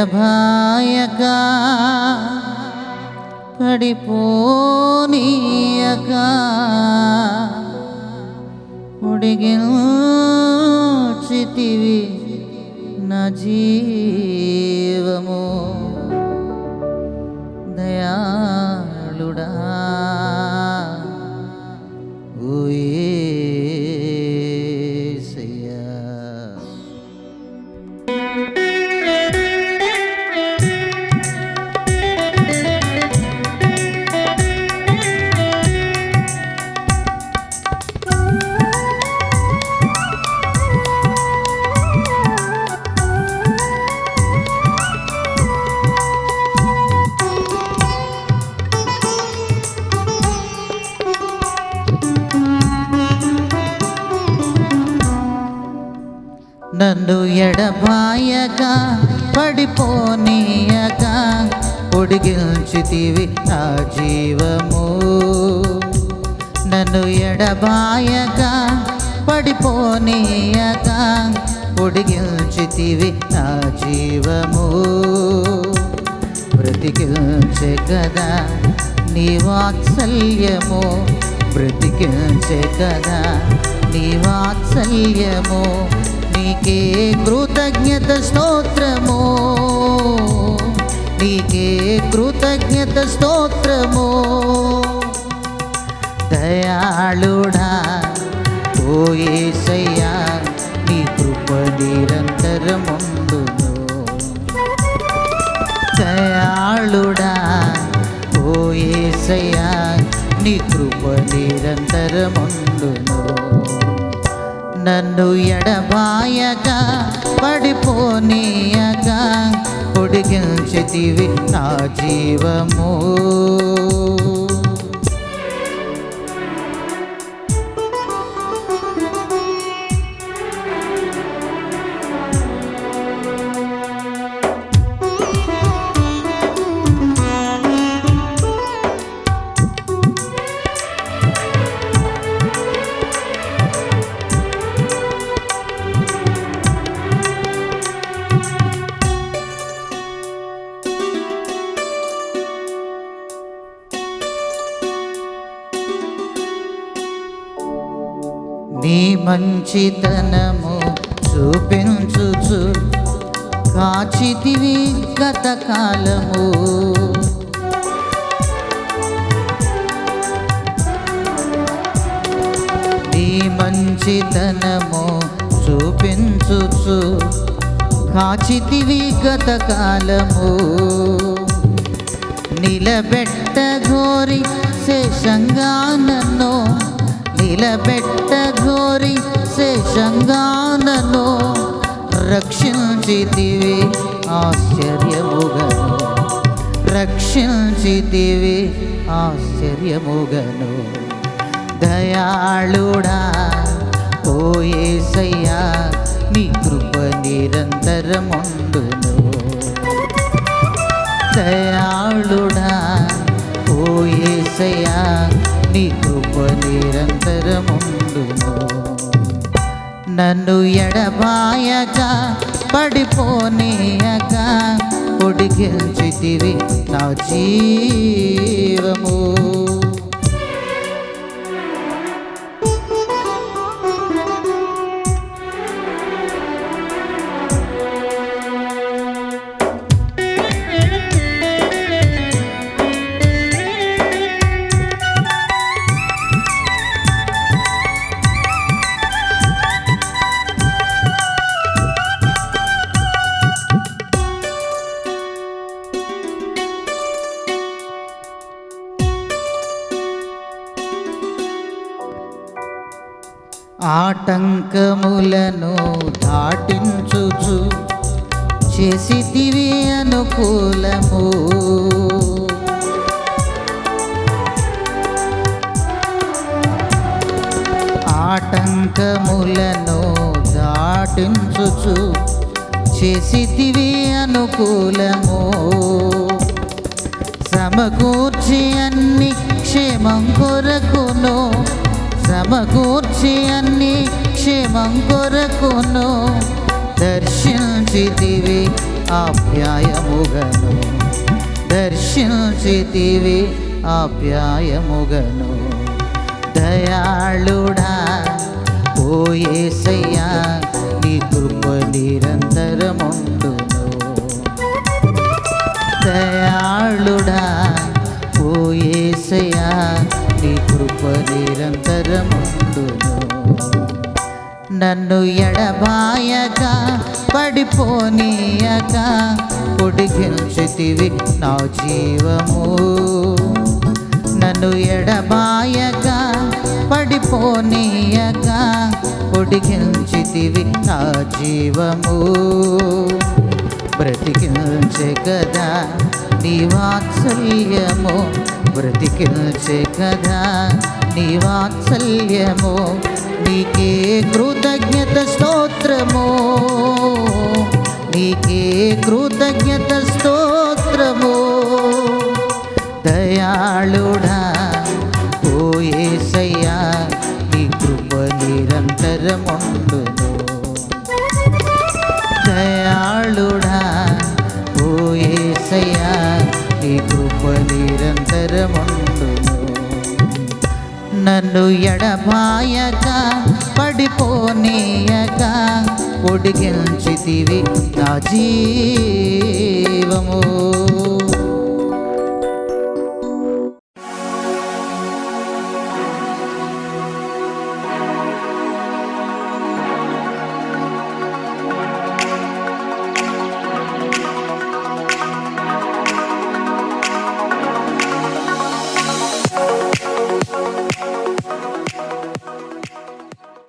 ఎడబాయక పడిపోనీయక ఉడిగిల్చితివి నా జీవము నన్ను ఎడబాయక పడిపోనీయక పొడిగిల్చితివి నా జీవము. నన్ను ఎడబాయక పడిపోనీయక పొడిగిల్చితివి నా జీవము. బ్రతికించే కదా నీ వాత్సల్యము బ్రతికించే కదా నీ వాత్సల్యము. నీకే కృతజ్ఞత స్తోత్రము. నీకే కృతజ్ఞత స్తోత్రము. దయాళుడా ఓ యేసయ్యా నీ కృప నిరంతరముందును. దయాళుడా ఓ యేసయ్యా నీ కృప నిరంతరముందును. నన్ను ఎడబాయక పడిపోనీయగా పొడిగించితివి నా జీవము. మంచితనము చూపించుచు కాచితివి గత కాలము. నీ మంచితనము చూపించుచు కాచితివి గత కాలము. నిలబెట్ట ఘోరి శేషంగా నన్ను నిలబెట్ట ఘోరి శేషంగా రక్షించితివి ఆశ్చర్యముగను. రక్షించితివి ఆశ్చర్యముగను. దయాళుడా ఓ యేసయ్యా నీ కృప నిరంతరముండును దయాళుడా ఓ యేసయ్యా నీ కృప నిరంతరముండును. నన్ను ఎడబాయక పడిపోనీయక పొడిగించితివి నా జీవము. ఆటంకములను దాటించుచు చేసితివి అనుకూలము. ఆటంకములను దాటించుచు చేసితివి అనుకూలము. సమకూర్చి అన్ని క్షేమం కొరకును సమకూర్చి అన్ని క్షేమం కొరకును దర్శించితివి ఆప్యాయముగను. దర్శించితివి ఆప్యాయముగను. దయాళుడ నిరంతరముండును. నన్ను ఎడబాయక పడిపోనీయక పొడిగించితివి నా జీవము. నన్ను ఎడబాయక పడిపోనీయక పొడిగించితివి నా జీవము. బ్రతికించే కదా నీ వాత్సల్యము. బ్రతికించే కదా నీ వాత్సల్యము నీకే కృతజ్ఞత స్తోత్రము. నీకే కృతజ్ఞత స్తోత్రము. దయాళుడా ఓ యేసయ్యా నీ కృప నిరంతరముండును. దయాళుడా ఓ యేసయ్యా నీ కృప నిరంతరముండును నన్ను ఎడమాయక పడిపోనీయక పొడిగించితివి నా జీవము.